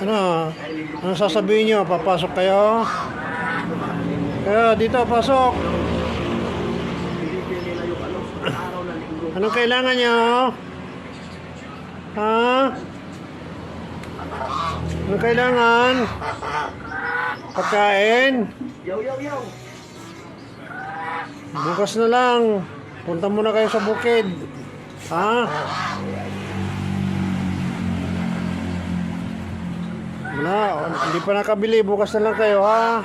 Ano? Ano sasabihin nyo? Papasok kayo? Kaya dito, pasok. Anong kailangan nyo? Ha? Anong kailangan? Pagkain? Bukas na lang. Punta muna kayo sa bukid. Ha? Wala, hindi pa nakabili. Bukas na lang kayo, ha?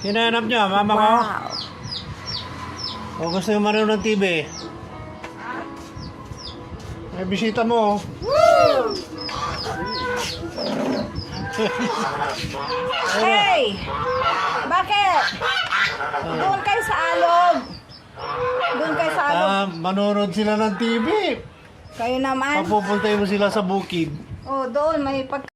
Hinanap nyo, mama ko? O gusto nyo manood ng TV? May bisita mo. oh. Hey! Bakit? Doon kayo sa alog. Doon kayo sa alog. Ah, manonood sila ng TV. Kayo naman. Papupuntayin mo sila sa bukid. Oh, doon may pag